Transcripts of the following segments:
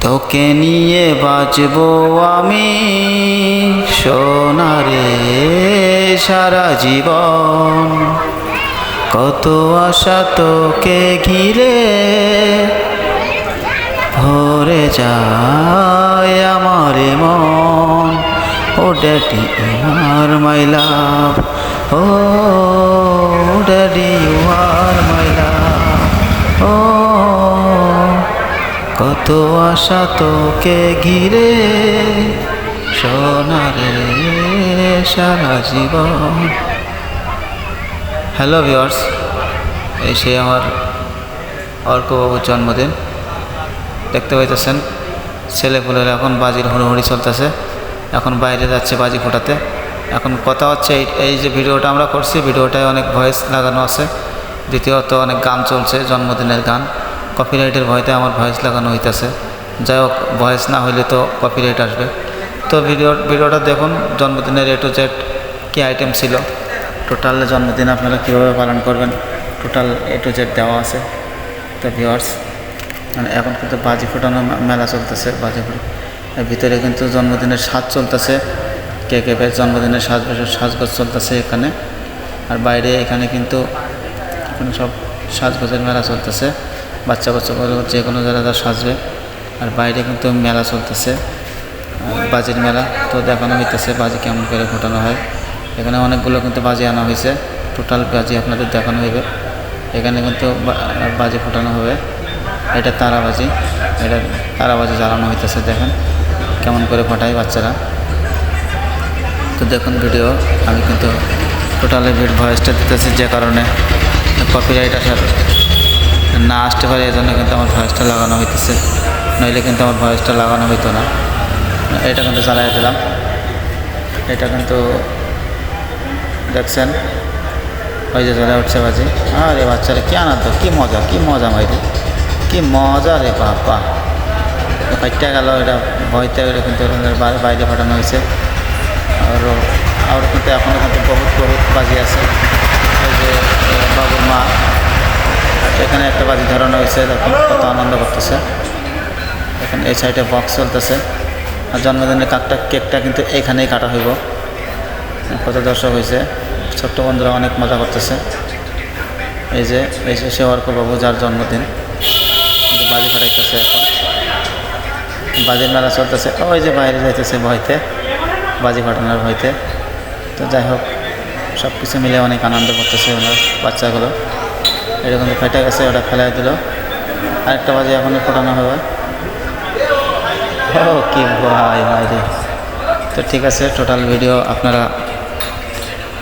তোকে নিয়ে বাঁচবো আমি। সোনারে সারা জীবন। কত আশা তোকে ঘিরে ভরে যায় আমার মন। Oh daddy R my love. Oh daddy you are my love. ও কত আশা তোকে ঘিরে, সোনারে সারা জীবন। হ্যালো ভিওর্স এই সে আমার অর্কবাবুর জন্মদিন। দেখতে পাইতেছেন ছেলেপুলের এখন বাজির হুড়োহুড়ি চলতেছে। এখন বাইরে যাচ্ছে বাজি ফোটাতে। এখন কথা হচ্ছে এই এই যে ভিডিওটা আমরা করছি, ভিডিওটায় অনেক ভয়েস লাগানো আছে। দ্বিতীয়ত অনেক গান চলছে, জন্মদিনের গান। কপিরাইটের ভয়তে আমার ভয়েস লাগানো হইতেছে। যাই হোক ভয়েস না হইলে তো কপিরাইট আসবে। তো ভিডিও ভিডিওটা দেখুন, জন্মদিনের এ টু জেড কী আইটেম ছিল। টোটাল জন্মদিন আপনারা কীভাবে পালন করবেন? টোটাল এ টু জেড দেওয়া আছে। তো ভিওয়ার্স মানে এখন কিন্তু বাজি ফোটানো মেলা চলতেছে, বাজি এর ভিতরে কিন্তু জন্মদিনের সাজ চলতেছে। কে কে বেশ জন্মদিনের সাজ সাজগোজ চলতেছে এখানে। আর বাইরে এখানে কিন্তু এখানে সব সাজগোজের মেলা চলতেছে। বাচ্চা বাচ্চাগুলো যে কোনো যারা যারা সাজবে। আর বাইরে কিন্তু মেলা চলতেছে বাজির মেলা তো দেখানো হইতেছে বাজি কেমন করে ফোটানো হয়। এখানে অনেকগুলো কিন্তু বাজি আনা হয়েছে টোটাল বাজি আপনাদের দেখানো হইবে। এখানে কিন্তু বাজি ফোটানো হবে। এটা তারাবাজি এটা তারাবাজি জ্বালানো হইতেছে, দেখেন কেমন করে ফোটায় বাচ্চারা। তো দেখুন ভিডিও আমি কিন্তু টোটালি ভিড ভয়েসটা দিতেছি যে কারণে কপিরাইট আসার না আসতে পারে এই জন্য কিন্তু আমার ভয়েসটা লাগানো হইতেছে। নইলে কিন্তু আমার ভয়েসটা লাগানো হইতো না। এটা কিন্তু চালাই দিলাম। এটা কিন্তু দেখছেন, ওই যে জ্বলে উঠছে বাজি। আরে বাচ্চারা, কি আনন্দ, কি মজা কি মজা মাইরি। কি মজা রে বাবা। ফাইটটা গেল, এটা ভয়তে এটা কিন্তু বাইরে পাঠানো হয়েছে আর আর কিন্তু এখনও কিন্তু বহুত বহুত বাজি আছে। ওই যে বাবুর মা। এখানে একটা বাজি ধরানো হয়েছে দেখুন কত আনন্দ করতেছে। এখন এই সাইডে বক্স চলতেছে। আর জন্মদিনের কাকটা কেকটা কিন্তু এইখানেই কাটা হইব। কত দর্শক হয়েছে। ছোট্ট বন্ধুরা অনেক মজা করতেছে। এই যে এই যে সে অর্কবাবু যার জন্মদিন। বাজি ফাটাইতেছে এখন। বাজির মেলা চলতেছে। ওই যে বাইরে যাইতেছে ভয়তে, বাজি ফাটানোর ভয়তে। তো যাই হোক সব কিছু মিলে অনেক আনন্দ করতেছে ওনার বাচ্চাগুলো। এটা কিন্তু ফেটে গেছে ওটা ফেলাই দিল। আরেকটা বাজে এখনই ফোটানো হবে ও, কি ভাই ভাই রে। তো ঠিক আছে টোটাল ভিডিও আপনারা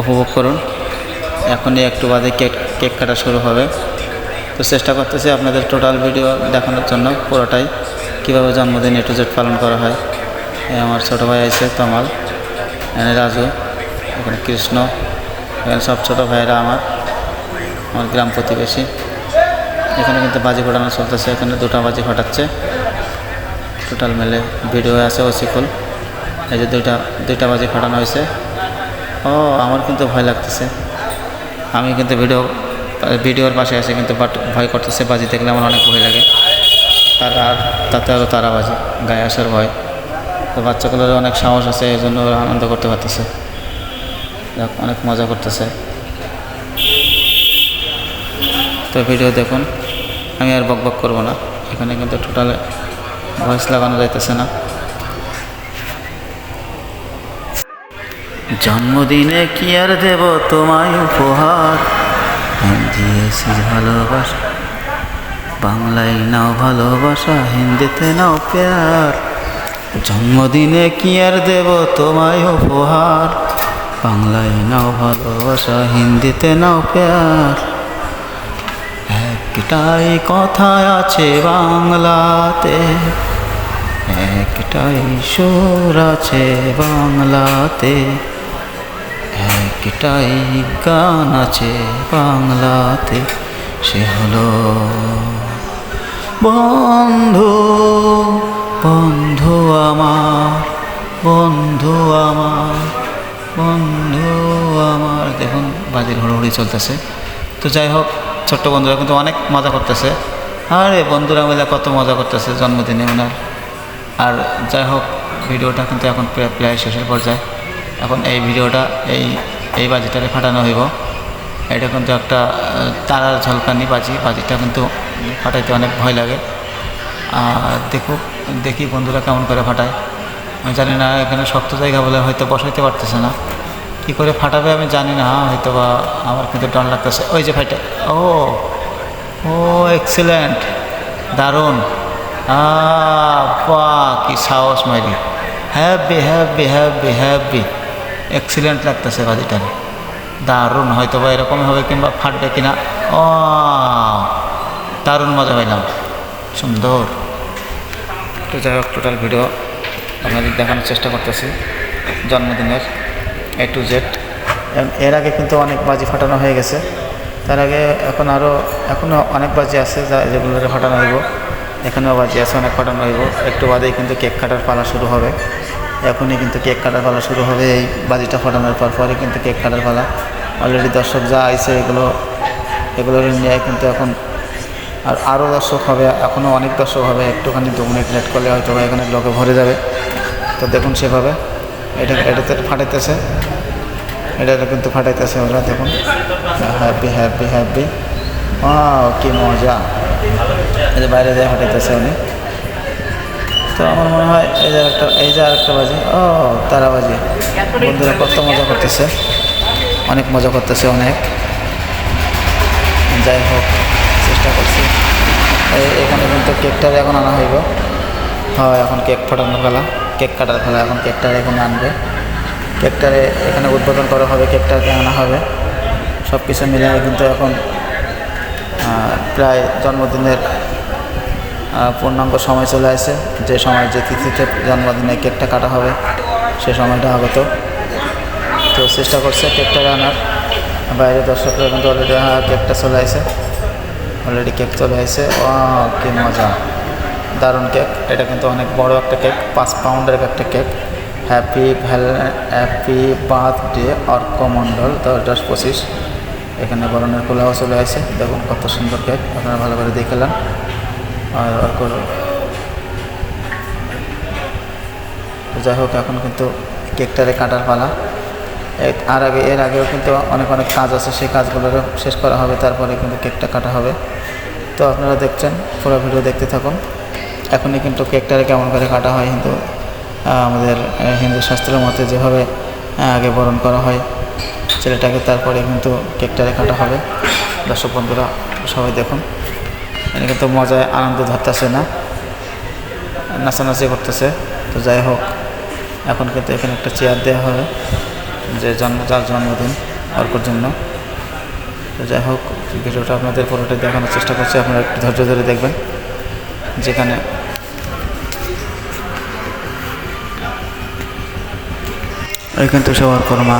উপভোগ করুন। এখনই একটু বাদে কেক কেক কাটা শুরু হবে। তো চেষ্টা করতেছি আপনাদের টোটাল ভিডিও দেখানোর জন্য পুরোটাই। কীভাবে জন্মদিন এ টু জেড পালন করা হয়। আমার ছোটো ভাই আছে, তমাল। এখানে রাজু, এখানে কৃষ্ণ, এখানে সব ছোটো ভাইয়েরা আমার। আমার গ্রাম প্রতিবেশী। এখানে কিন্তু বাজি ফোটানো চলতেছে, এখানে দুটো বাজি ফাটাচ্ছে টোটাল মেলে ভিডিও আছে ওসিফুল এই যে দুইটা দুইটা বাজি ফাটানো হয়েছে। ও, আমার কিন্তু ভয় লাগতেছে। আমি কিন্তু ভিডিও, ভিডিওর পাশে আছে কিন্তু বাট ভয় করতেছে, বাজি দেখলে আমার অনেক ভয় লাগে। তার আর তাতে আরও তারা বাজি, গায়ে আসার ভয়। তো বাচ্চাগুলোর অনেক সাহস আছে, এই জন্য আনন্দ করতে পারতেছে। অনেক মজা করতেছে। তো ভিডিও দেখুন। আমি আর বক বক করব না। এখানে কিন্তু টোটাল ভয়েস লাগানো যাইতেছে না। জন্মদিনে কি আর দেব তোমায় উপহার? দিয়েছি ভালোবাসা। বাংলায় নাও ভালোবাসা, হিন্দিতে নাও প্যার। জন্মদিনে কি আর দেব তোমায় উপহার? বাংলায় নাও ভালোবাসা, হিন্দিতে নাও প্যার। একটাই কথা আছে বাংলাতে, একটাই সুর আছে বাংলাতে, একটাই গান আছে বাংলাতে, সে হলো বন্ধু বন্ধু আমার বন্ধু আমার বন্ধু আমার। দেখুন, বাজির হুড়োহুড়ি চলতেছে। তো যাই হোক ছোট্ট বন্ধুরা কিন্তু অনেক মজা করতেছে। আরে বন্ধুরা মিলে কত মজা করতেছে জন্মদিনে ওনার। আর যাই হোক, ভিডিওটা কিন্তু এখন প্রায় শেষের পর্যায়ে। এখন এই ভিডিওটা এই এই বাজিটারে ফাটানো হইব। এটা কিন্তু একটা তারার ঝলকানি বাজি। বাজিটা কিন্তু ফাটাইতে অনেক ভয় লাগে। আর দেখুক, দেখি বন্ধুরা কেমন করে ফাটায়। আমি জানি না, এখানে শক্ত জায়গা বলে হয়তো বসাইতে পারতেছে না। কী করে ফাটাবে আমি জানি না হয়তো বা আমার কিন্তু ডর লাগতেছে। ওই যে ফাইটা। ও ও এক্সিলেন্ট দারুণ। বা, কি সাহস মাইরি happy happy happy happy excellent লাগতেছে বাজিটারে দারুণ হয়তো বা এরকম হবে কিংবা ফাটবে কিনা। ও দারুণ মজা পাইলাম। সুন্দর। তো যাই হোক টোটাল ভিডিও আপনাদের দেখানোর চেষ্টা করতেছি। জন্মদিনের। এ টু জেড এর আগে কিন্তু অনেক বাজি ফাটানো হয়ে গেছে। তার আগে এখন আরও এখনও অনেক বাজি আছে যা যেগুলোরে ফাটানো হইব। এখানেও বাজি আছে, অনেক ফাটানো হইব। একটু বাদেই কিন্তু কেক কাটার পালা শুরু হবে। এখনই কিন্তু কেক কাটার পালা শুরু হবে। এই বাজিটা ফাটানোর পর পরে কিন্তু কেক কাটার পালা। অলরেডি দর্শক যা আইছে এগুলো এগুলো নিয়ে কিন্তু এখন আর আরও দর্শক হবে এখনও অনেক দর্শক হবে। একটুখানি দু মিনিট লেট করলে হয়তো এখানে লোকে ভরে যাবে। তো দেখুন সেভাবে। এটা এটাতে ফাটাইতেছে। এটা কিন্তু ফাটাইতেছে ওরা, দেখুন। হ্যাপি হ্যাপি হ্যাপি কি মজা। এই বাইরে যায় ফাটাইতেছে উনি। তো আমার মনে হয় এই যে একটা এই যে আরেকটা বাজে। ও, তারা বাজি। বন্ধুরা কত মজা করতেছে। অনেক মজা করতেছে অনেক। যাই হোক, চেষ্টা করছি। এখানে কিন্তু কেকটার এখন আনা হইব। হয়, এখন কেক ফাটানোর খেলা কেক কাটার খেলা এখন কেকটার এখন আনবে। কেকটারে এখানে উদ্বোধন করা হবে কেকটাকে আনা হবে। সব কিছু মিলে কিন্তু এখন প্রায় জন্মদিনের পূর্ণাঙ্গ সময় চলে আসে। যে সময়, যে তিথিতে জন্মদিনে কেকটা কাটা হবে, সে সময়টা আগত। তো চেষ্টা করছে কেকটা আনার। বাইরে দর্শকরা কিন্তু অলরেডি কেকটা চলে আসে। অলরেডি কেক চলে আসে। ও কি মজা। দারুণ কেক। এটা কিন্তু অনেক বড় একটা কেক, পাঁচ পাউন্ডের একটা কেক। হ্যাপি ভ্যাল, হ্যাপি বার্থডে অর্ক মণ্ডল দশ দশ পঁচিশ। এখানে বরণের খোলাও চলে আসে। দেখুন কত সুন্দর কেক, আপনারা ভালো করে দেখলাম আর অর্কর তো যাই হোক, এখন কিন্তু কেকটারে কাটার পালা। আর আগে, এর আগেও কিন্তু অনেক অনেক কাজ আছে, সেই কাজগুলোরও শেষ করা হবে, তারপরে কিন্তু কেকটা কাটা হবে। তো আপনারা দেখছেন, পুরো ভিডিও দেখতে থাকুন। এখনই কিন্তু কেকটারে কেমন করে কাটা হয় আহ, আমাদের হিন্দু শাস্ত্রের মতে যেভাবে আগে বরণ করা হয় ছেলেটাকে তারপরে কিন্তু কেকটারে কাটা হবে। দর্শক বন্ধুরা সবাই দেখুন। এখানে কিন্তু মজায় আনন্দ ধরতেছে না নাচানাচি করতেছে। তো যাই হোক এখন কিন্তু এখানে একটা চেয়ার দেওয়া হবে যে জন্ম যার জন্মদিন অর্কর জন্য। তো যাই হোক ভিডিওটা আপনাদের পুরোটা দেখানোর চেষ্টা করছি আপনারা একটু ধৈর্য ধরে দেখবেন। যেখানে এই কিন্তু সে অর্কর মা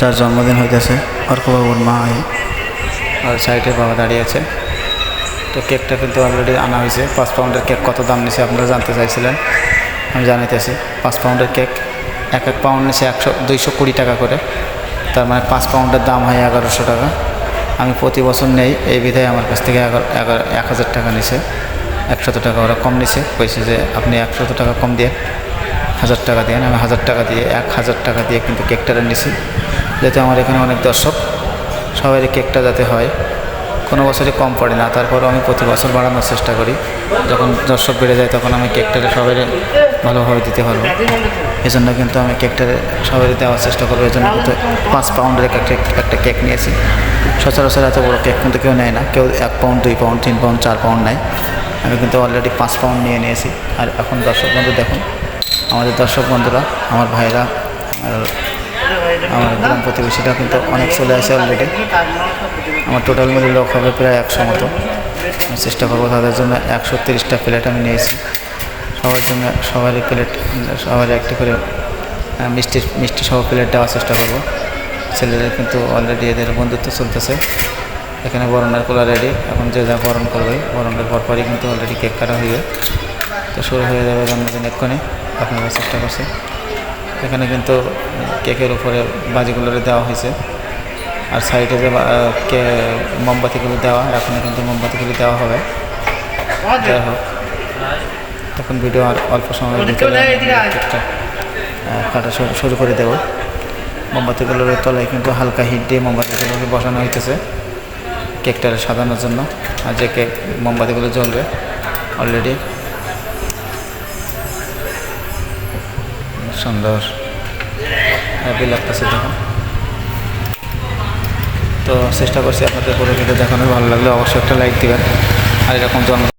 যার জন্মদিন হইতেছে অর্কবাবুর মা এই। আর সাইডে বাবা দাঁড়িয়ে আছে। তো কেকটা কিন্তু অলরেডি আনা হয়েছে পাঁচ পাউন্ডের কেক কত দাম নিছে আপনারা জানতে চাইছিলেন? আমি জানাইতেছি, পাঁচ পাউন্ডের কেক, এক এক পাউন্ড নিছে একশো, দুইশো কুড়ি টাকা করে। তার মানে পাঁচ পাউন্ডের দাম হয় এগারোশো টাকা। আমি প্রতি বছর নেই, এই বিধায় আমার কাছ থেকে এগারো এক হাজার টাকা নিছে। একশত টাকা ওরা কম নিছে, কইছে যে আপনি একশত টাকা কম দিয়ে হাজার টাকা দিয়ে, আমি হাজার টাকা দিয়ে, এক হাজার টাকা দিয়ে কিন্তু কেকটা নিছি যেহেতু আমার এখানে অনেক দর্শক সবাই কেকটা যাতে হয়, কোনো বছরই কম পড়ে না। তারপরও আমি প্রতি বছর বাড়ানোর চেষ্টা করি। যখন দর্শক বেড়ে যায়, তখন আমি কেকটারে সবাই ভালোভাবে দিতে পারব। এই জন্য কিন্তু আমি কেকটারে সবাই দেওয়ার চেষ্টা করব। এই জন্য কিন্তু পাঁচ পাউন্ডের একটা একটা কেক নিয়েছি। সচরাচর এত বড়ো কেক কিন্তু কেউ নেয় না। কেউ এক পাউন্ড, দুই পাউন্ড, তিন পাউন্ড, চার পাউন্ড নেয়। আমি কিন্তু অলরেডি পাঁচ পাউন্ড নিয়ে নিয়েছি। আর এখন দর্শক বন্ধু দেখুন আমাদের দর্শক বন্ধুরা, আমার ভাইরা আমার গ্রাম প্রতিবেশীরা কিন্তু অনেক চলে আসে অলরেডি আমার টোটাল মিলে লোক হবে প্রায় একশো মতো। আমি চেষ্টা করব তাদের জন্য একশো তিরিশটা প্লেট আমি নিয়েছি। সবার জন্য সবারই প্লেট, সবারই একটি করে মিষ্টি মিষ্টি সহ প্লেট দেওয়ার চেষ্টা করব। ছেলেরা কিন্তু অলরেডি এদের বন্ধুত্ব চলতেছে। এখানে বরণের কোলা রেডি এখন যে যা বরণ করবে, বরণের পরপরই কিন্তু অলরেডি কেক কাটা হয়ে তো শুরু হয়ে যাবে জন্মদিন এক্ষণে আপনারা চেষ্টা করছে। এখানে কিন্তু কেকের উপরে বাজিগুলো দেওয়া হয়েছে। আর সাইডে যে কে মোমবাতিগুলো দেওয়া এখনও কিন্তু মোমবাতিগুলি দেওয়া হবে। যাই হোক, তখন ভিডিও আর অল্প সময়ের কাটা শুরু- করে দেবো। মোমবাতিগুলোর তলায় কিন্তু হালকা হিট দিয়ে মোমবাতিগুলোকে বসানো হইতেছে কেকটা সাজানোর জন্য। আর যে কেক মোমবাতিগুলো জ্বলবে অলরেডি সুন্দর। হ্যাপি লাগতেছে দেখুন। তো চেষ্টা করছি আপনাদের পুরো ভিডিও দেখানোর, ভালো লাগলে অবশ্যই একটা লাইক দেবেন। আর এরকম জন্ম